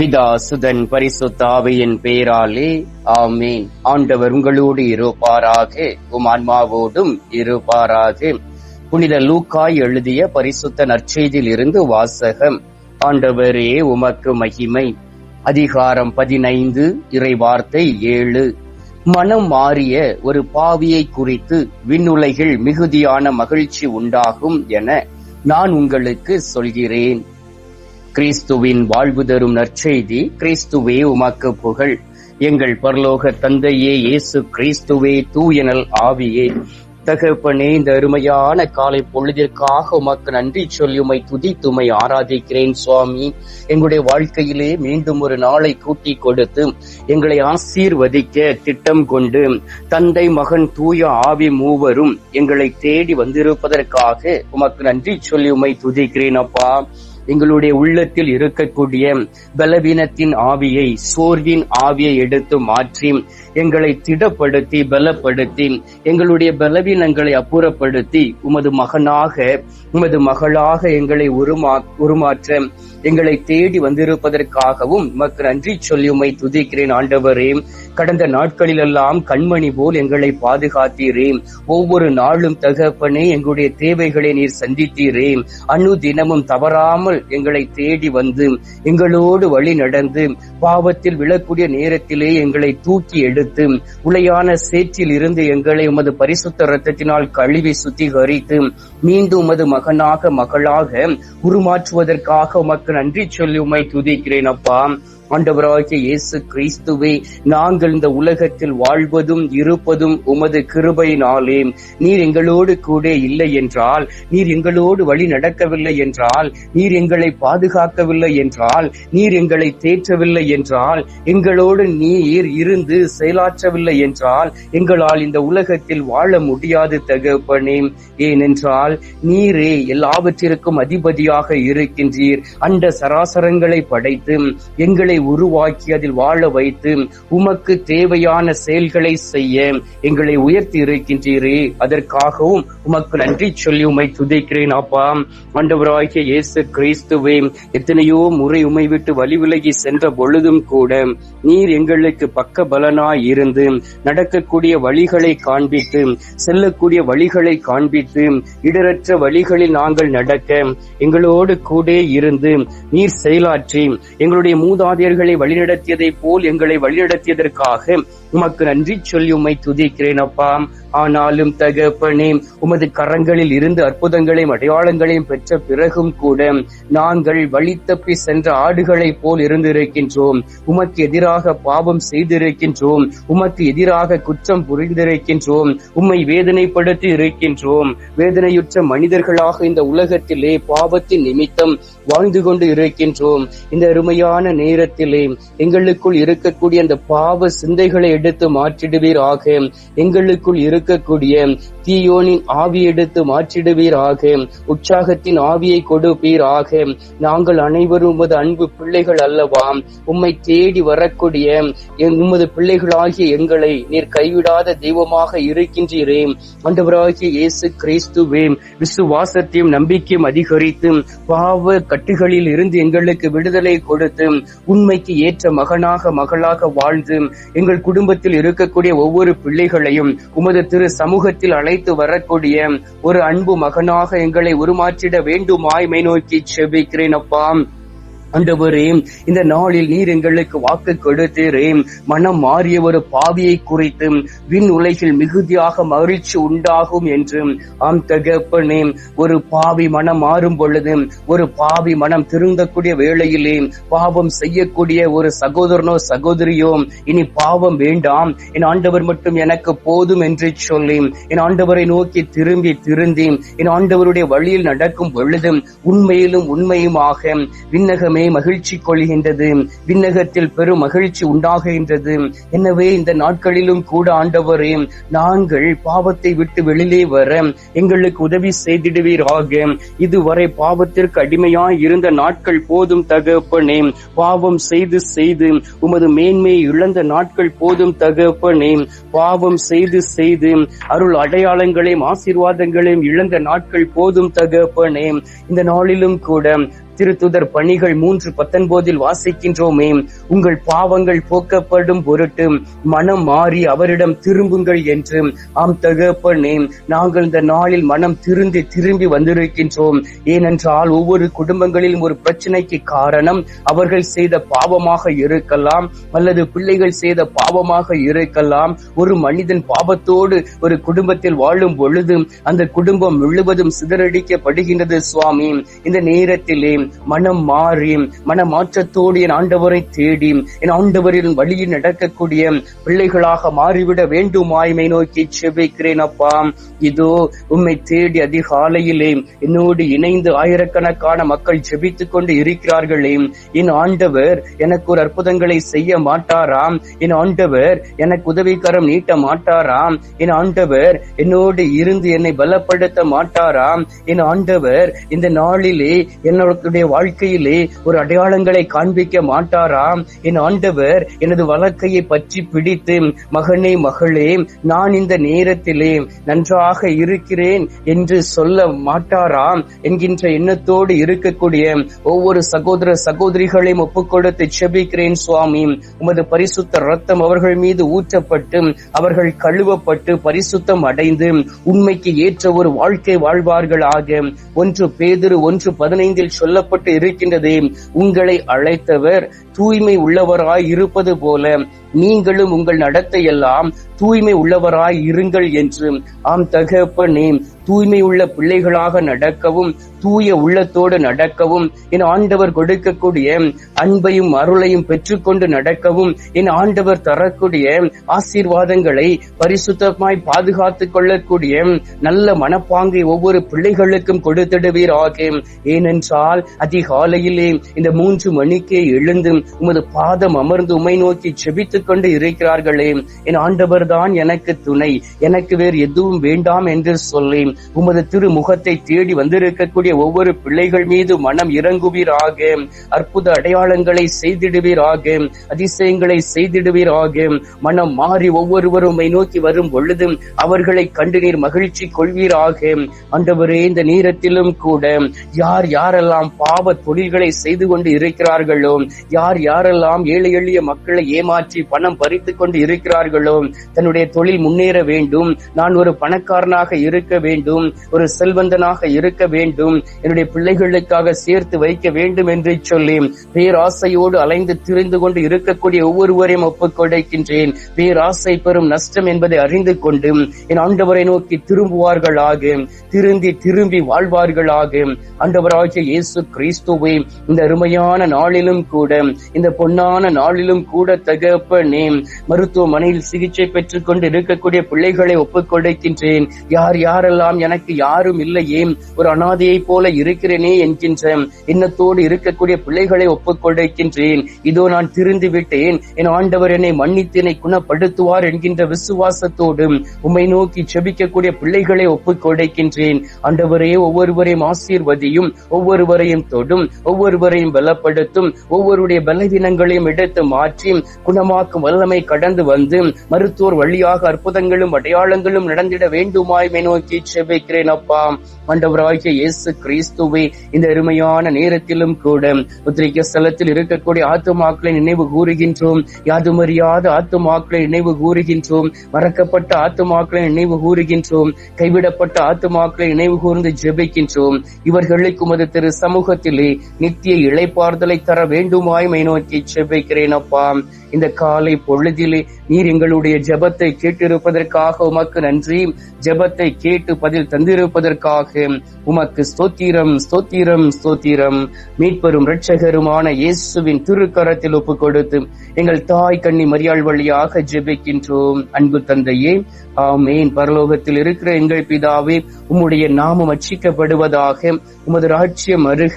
பிதா சுதன் பரிசுத்தாவியின் பேராலே ஆமேன். ஆண்டவர் உங்களோடு இருப்பாராக உம் ஆன்மாவோடும் இருப்பாராக. புனித லூக்காய் எழுதிய பரிசுத்த நற்செய்தியில் இருந்து வாசகம். ஆண்டவரே உமக்கு மகிமை. அதிகாரம் பதினைந்து இறைவார்த்தை ஏழு. மனம் மாறிய ஒரு பாவியை குறித்து விண்ணுலகில் மிகுதியான மகிழ்ச்சி உண்டாகும் என நான் உங்களுக்கு சொல்கிறேன். கிறிஸ்துவின் வாழ்வு தரும் நற்செய்தி கிறிஸ்துவே உமக்கு புகழ். எங்கள் பரலோக தந்தையே இயேசு கிறிஸ்துவே தூயனல் ஆவியே. தகப்பனே இந்த அருமையான காலை பொழுதிற்காக உமக்கு நன்றி சொல்லி உமை துதித்துமை ஆராதிக்கிறேன் சுவாமி. எங்களுடைய வாழ்க்கையிலே மீண்டும் ஒரு நாளை கூட்டி கொடுத்து எங்களை ஆசீர்வதிக்க திட்டம் கொண்டு தந்தை மகன் தூய ஆவி மூவரும் எங்களை தேடி வந்திருப்பதற்காக உமக்கு நன்றி சொல்லி உமை துதிக்கிறேன் அப்பா. எங்களுடைய உள்ளத்தில் இருக்கக்கூடிய பலவீனத்தின் ஆவியை சோர்வின் ஆவியை எடுத்து மாற்றி எங்களை திடப்படுத்தி பலப்படுத்தி எங்களுடைய பலவீனங்களை அப்புறப்படுத்தி உமது மகனாக உமது மகளாக எங்களை உருமா உருமாற்ற எங்களை தேடி வந்திருப்பதற்காகவும் உமக்கு நன்றி சொல்லி உமை துதிக்கிறேன் ஆண்டவரே. கடந்த நாட்களிலெல்லாம் கண்மணி போல் எங்களை பாதுகாத்தீரே. ஒவ்வொரு நாளும் தகப்பனே எங்களுடைய தேவைகளை நீர் சந்தித்தீரே. அணு தினமும் தவறாமல் எங்களை தேடி வந்து எங்களோடு வழி நடந்து பாவத்தில் விழக்கூடிய நேரத்திலே எங்களை தூக்கி எடு எடுத்து உளையான சேற்றில் இருந்து எங்களை உமது பரிசுத்த ரத்தத்தினால் கழுவி சுத்திகரித்து மீண்டும் உமது மகனாக மகளாக உருமாற்றுவதற்காக உமக்கு நன்றி சொல்லி உமை துதிக்கிறேன் அப்பா. ஆண்டவராகிய இயேசு கிறிஸ்துவே நாங்கள் இந்த உலகத்தில் வாழ்வதும் இருப்பதும் உமது கிருபையினாலே. நீர் எங்களோடு கூட இல்லை என்றால் நீர் எங்களோடு வழி நடக்கவில்லை என்றால் நீர் எங்களை பாதுகாக்கவில்லை என்றால் நீர் எங்களை தேற்றவில்லை என்றால் எங்களோடு நீர் இருந்து செயலாற்றவில்லை என்றால் எங்களால் இந்த உலகத்தில் வாழ முடியாது தகப்பனே. ஏனென்றால் நீரே எல்லாவற்றிற்கும் அதிபதியாக இருக்கின்றீர். அண்ட சராசரங்களை படைத்து எங்களை உருவாக்கி அதில் வாழ வைத்து உமக்கு தேவையான செயல்களை செய்ய எங்களை உயர்த்தி இருக்கின்றீரே. அதற்காகவும் உமக்கு நன்றி சொல்லி உமை துதிக்கிறேன் அப்பா. ஆண்டவராகிய இயேசு கிறிஸ்துவே எத்தனையோ முறை உமை விட்டு வழி விலகி சென்ற பொழுதும் கூட நீர் எங்களுக்கு பக்க பலனாய் இருந்து நடக்கக்கூடிய வழிகளை காண்பித்து செல்லக்கூடிய வழிகளை காண்பித்து இடரற்ற வழிகளில் நாங்கள் நடக்க எங்களோடு கூட இருந்து நீர் செயலாற்றி எங்களுடைய ஆசிரியர்களை வழிநடத்தியதை போல் எங்களை வழிநடத்தியதற்காக உமக்கு நன்றி சொல்லி உம்மை துதிக்கிறேன் அப்பா ஆனாலும் தகப்பனே உமது கரங்களில் இருந்து அற்புதங்களையும் அடையாளங்களையும் பெற்ற பிறகும் கூட நாங்கள் வழி தப்பி சென்ற ஆடுகளைப் போல் இருந்திருக்கின்றோம். உமக்கு எதிராக பாவம் செய்திருக்கின்றோம். உமக்கு எதிராக குற்றம் புரிந்திருக்கின்றோம். உம்மை வேதனைப்படுத்தி இருக்கின்றோம். வேதனையுற்ற மனிதர்களாக இந்த உலகத்திலே பாவத்தின் நிமித்தம் வாழ்ந்து கொண்டு இருக்கின்றோம். இந்த அருமையான நேரத்திலே எங்களுக்குள் இருக்கக்கூடிய அந்த பாவ சிந்தைகளை எடுத்து மாற்றிடுவீராக. எங்களுக்குள் இருக்கக்கூடிய தீயோனின் ஆவி எடுத்து மாற்றிடுவீராக. உற்சாகத்தின் ஆவியை கொடுப்பீராக. நாங்கள் அனைவரும் உமது அன்பு பிள்ளைகள் அல்லவா. உம்மை தேடி வரக்கூடிய உமது பிள்ளைகளாகிய எங்களை நீர் கைவிடாத தெய்வமாக இருக்கின்றீரே. அண்டவராகிய இயேசு கிறிஸ்துவே விசுவாசத்தையும் நம்பிக்கையும் அதிகரித்து பாவ கட்டுகளில் இருந்து எங்களுக்கு விடுதலை கொடுத்து உண்மைக்கு ஏற்ற மகனாக மகளாக வாழ்ந்து எங்கள் குடும்பத்தில் இருக்கக்கூடிய ஒவ்வொரு பிள்ளைகளையும் உமது திரு சமூகத்தில் அழைத்து வரக்கூடிய ஒரு அன்பு மகனாக எங்களை உருமாற்றிட வேண்டுமாய் நோக்கி செபிக்கிறேன் அப்பா. அண்டவரே இந்த நாளில் நீர் எங்களுக்கு வாக்கு கொடுத்தீரே மனம் மாறிய ஒரு பாவியை குறித்து விண் உலகில் மிகுதியாக மகிழ்ச்சி உண்டாகும் என்று ஆம் தகப்பனே ஒரு பாவி மனம் மாறும் பொழுது ஒரு பாவி மனம் திருந்தக்கூடிய வேளையிலே பாவம் செய்யக்கூடிய ஒரு சகோதரனோ சகோதரியோ இனி பாவம் வேண்டாம். என் ஆண்டவர் மட்டும் எனக்கு போதும் என்று சொல்லி என் ஆண்டவரை நோக்கி திரும்பி திருந்தி என் ஆண்டவருடைய வழியில் நடக்கும் பொழுது உண்மையிலும் உண்மையுமாக விண்ணகமே மனமே மகிழ்ச்சி கொள்கின்றது. விண்ணகத்தில் பெரும் மகிழ்ச்சி உண்டாகின்றது எனவே இந்த நாட்களிலும் கூட ஆண்டவரே நாங்கள் பாவத்தை விட்டு வெளியிலே வர எங்களுக்கு உதவி செய்திடுவீராக. இதுவரை பாவத்திற்கு அடிமையாய் இருந்த நாட்கள் போதும் தகப்பனே. பாவம் செய்து செய்து உமது மேன்மையை இழந்த நாட்கள் போதும் தகப்பனே. பாவம் செய்து செய்து அருள் அடையாளங்களையும் ஆசீர்வாதங்களையும் இழந்த நாட்கள் போதும் தகப்பனே. இந்த நாளிலும் கூட திருத்துதர் பணிகள் மூன்று பத்தொன்பதில் வாசிக்கின்றோமே. உங்கள் பாவங்கள் போக்கப்படும் பொருட்டு மனம் மாறி அவரிடம் திரும்புங்கள் என்று ஆம் தகப்பனே நாங்கள் இந்த நாளில் மனம் திருந்தி திரும்பி வந்திருக்கின்றோம். ஏனென்றால் ஒவ்வொரு குடும்பங்களிலும் ஒரு பிரச்சனைக்கு காரணம் அவர்கள் செய்த பாவமாக இருக்கலாம் அல்லது பிள்ளைகள் செய்த பாவமாக இருக்கலாம். ஒரு மனிதன் பாவத்தோடு ஒரு குடும்பத்தில் வாழும் பொழுது அந்த குடும்பம் முழுவதும் சிதறடிக்கப்படுகின்றது சுவாமி. இந்த நேரத்திலே மனம் மாறி மன மாற்றத்தோடு என் ஆண்டவரை தேடி என் ஆண்டவரின் வழியில் நடக்கக்கூடிய பிள்ளைகளாக மாறிவிட வேண்டுமாய்மை நோக்கி செபிக்கிறேன் அப்பா. இதோ உம்மை தேடி அதிகாலையிலே என்னோடு இணைந்து ஆயிரக்கணக்கான மக்கள் ஜெபித்துக் கொண்டு இருக்கிறார்களே. என் ஆண்டவர் எனக்கு ஒரு அற்புதங்களை செய்ய மாட்டாராம். என் ஆண்டவர் எனக்கு உதவிக்கரம் நீட்ட மாட்டாராம். என் ஆண்டவர் என்னோடு இருந்து என்னை பலப்படுத்த மாட்டாராம். என் ஆண்டவர் இந்த நாளிலே என்னுடைய என்னுடைய வாழ்க்கையிலே ஒரு அடையாளங்களை காண்பிக்க மாட்டாராம். என் ஆண்டவர் எனது வழக்கையை பற்றி பிடித்து மகனே மகளே நான் இந்த நேரத்திலே நன்றாக இருக்கிறேன் என்று சொல்ல மாட்டாராம் என்கின்ற எண்ணத்தோடு இருக்கக்கூடிய ஒவ்வொரு சகோதர சகோதரிகளையும் ஒப்புக்கொடுத்து செபிக்கிறேன் சுவாமி. உமது பரிசுத்த ரத்தம் அவர்கள் மீது ஊற்றப்பட்டு அவர்கள் கழுவப்பட்டு பரிசுத்தம் அடைந்து உண்மைக்கு ஏற்ற ஒரு வாழ்க்கை வாழ்வார்களாக. ஒன்று பேதிரு ஒன்று பதினைந்தில் சொல்ல சொல்லப்பட்டு இருக்கின்றது. உங்களை அழைத்தவர் தூய்மை உள்ளவராய் இருப்பது போல நீங்களும் உங்கள் நடத்தையெல்லாம் தூய்மை உள்ளவராய் இருங்கள் என்று. ஆம் தகப்பனே தூய்மை உள்ள பிள்ளைகளாக நடக்கவும் தூய உள்ளத்தோடு நடக்கவும் என் ஆண்டவர் கொடுக்கக்கூடிய அன்பையும் அருளையும் பெற்றுக்கொண்டு நடக்கவும் என் ஆண்டவர் தரக்கூடிய ஆசீர்வாதங்களை பரிசுத்தமாய் பாதுகாத்து கொள்ளக்கூடிய நல்ல மனப்பாங்கை ஒவ்வொரு பிள்ளைகளுக்கும் கொடுத்திடுவீராக. ஏனென்றால் அதிகாலையிலே இந்த மூன்று மணிக்கே எழுந்து உமது பாதம் அமர்ந்து உமை நோக்கி செபித்துக் கொண்டு இருக்கிறார்களே. என் ஆண்டவர் தான் எனக்கு துணை. எனக்கு வேறு எதுவும் வேண்டாம் என்று சொல்லி உமது திருமுகத்தை தேடி வந்திருக்கக்கூடிய ஒவ்வொரு பிள்ளைகள் மீது மனம் இறங்குவீராக. அற்புத அடையாளங்களை செய்திடுவீராக. அதிசயங்களை செய்திடுவீராக. மனம் மாறி ஒவ்வொருவரும் உம்மை நோக்கி வரும் பொழுது அவர்களை கண்டு நீர் மகிழ்ச்சி கொள்வீராக. ஆண்டவரே இந்த நேரத்திலும் கூட யார் யாரெல்லாம் பாவ தொழில்களை செய்து கொண்டு இருக்கிறார்களோ யார் யார் யாரெல்லாம் ஏழை எளிய மக்களை ஏமாற்றி பணம் பறித்து கொண்டு இருக்கிறார்களோ தன்னுடைய தொழில் முன்னேற வேண்டும். நான் ஒரு பணக்காரனாக இருக்க வேண்டும். ஒரு செல்வந்தனாக இருக்க வேண்டும். என்னுடைய பிள்ளைகளுக்காக சேர்த்து வைக்க வேண்டும் என்று சொல்லி பேராசையோடு அலைந்து திரிந்து கொண்டு இருக்கக்கூடிய ஒவ்வொருவரையும் ஒப்புக்கொடைக்கின்றேன் பேராசை பெறும் நஷ்டம் என்பதை அறிந்து கொண்டு என் ஆண்டவரை நோக்கி திரும்புவார்களாக திருந்தி திரும்பி வாழ்வார்களாக. ஆண்டவராகிய இயேசு கிறிஸ்துவை இந்த அருமையான நாளிலும் கூட இந்த பொன்னான நாளிலும் கூட தகப்பனே மருத்துவமனையில் சிகிச்சை பெற்றுக் கொண்டு இருக்கக்கூடிய பிள்ளைகளை ஒப்புக் கொடுக்கின்றேன் யார் யாரெல்லாம் எனக்கு யாரும் இல்லையே ஒரு அனாதையை போல இருக்கிறேனே என்கின்ற எண்ணத்தோடு இருக்கக்கூடிய பிள்ளைகளை ஒப்புக்கொடுக்கின்றேன். இதோ நான் திருந்து விட்டேன் என் ஆண்டவர் என்னை மன்னித்து என்னை குணப்படுத்துவார் என்கின்ற விசுவாசத்தோடு உம்மை நோக்கி செபிக்கக்கூடிய பிள்ளைகளை ஒப்புக் கொடுக்கின்றேன் ஆண்டவரே ஒவ்வொருவரையும் ஆசீர்வதியும் ஒவ்வொருவரையும் தொடும் ஒவ்வொருவரையும் பலப்படுத்தும் ஒவ்வொருடைய பலவீனங்களையும் எடுத்து மாற்றி குணமாக்கும் வல்லமை கடந்து வந்து மருத்துவர் வழியாக அற்புதங்களும் அடையாளங்களும் நடந்திட வேண்டுமாய்மை நோக்கி செபிக்கிறேன் அப்பா. ஆண்டவராகிய இயேசு கிறிஸ்துவை இந்த அருமையான நேரத்திலும் கூட உத்திரிக்க ஸ்தலத்தில் இருக்கக்கூடிய ஆத்துமாக்களை நினைவு கூறுகின்றோம். யாதுமறியாத ஆத்துமாக்களை நினைவு கூறுகின்றோம். மறக்கப்பட்ட ஆத்துமாக்களை நினைவு கூறுகின்றோம். கைவிடப்பட்ட ஆத்துமாக்களை நினைவு கூர்ந்து ஜெபிக்கின்றோம். இவர்களுக்கு உமது திரு சமூகத்திலே நித்திய இழைப்பார்தலை தர வேண்டுமாய்மை உம்மை நோக்கி செபிக்கிறேன் அப்பா. இந்த காலை பொழுதிலே நீர் எங்களுடைய ஜெபத்தை கேட்டிருப்பதற்காக உமக்கு நன்றி. ஜெபத்தை கேட்டு பதில் தந்திருப்பதற்காக உமக்கு ஸ்தோத்திரம் ஸ்தோத்திரம் ஸ்தோத்திரம். மீட்பெரும் இரட்சகருமான இயேசுவின் திருக்கரத்தில் ஒப்பு கொடுத்து எங்கள் தாய் கண்ணி மரியாள் வழியாக ஜெபிக்கின்றோம். அன்பு தந்தையே ஆமேன். பரலோகத்தில் இருக்கிற எங்கள் பிதாவே உம்முடைய நாமம் அச்சிக்கப்படுவதாக உமது ராட்சியம் அருக.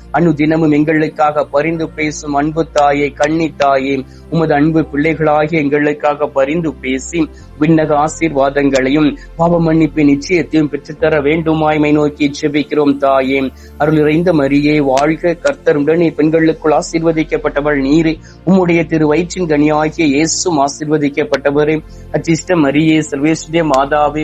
அனுதினமும் எங்களுக்காக பரிந்து பேசும் அன்பு தாயே கண்ணி தாயே உமது அன்பு பிள்ளைகளாகிய எங்களுக்காக பரிந்து பேசி விண்ணக ஆசீர்வாதங்களையும் பாவ மன்னிப்பு நிச்சயத்தையும் பெற்றுத்தர வேண்டுமாய்மை நோக்கி செபிக்கிறோம் தாயே. அருள் நிறைந்த மரியே வாழ்க கர்த்தருடன் பெண்களுக்குள் ஆசீர்வதிக்கப்பட்டவள் நீரே. உம்முடைய திரு வயிற்றின் கனியாகிய இயேசும் ஆசீர்வதிக்கப்பட்டவரே. அச்சிஷ்ட மரியே சர்வேஸ்வரிய மாதாவே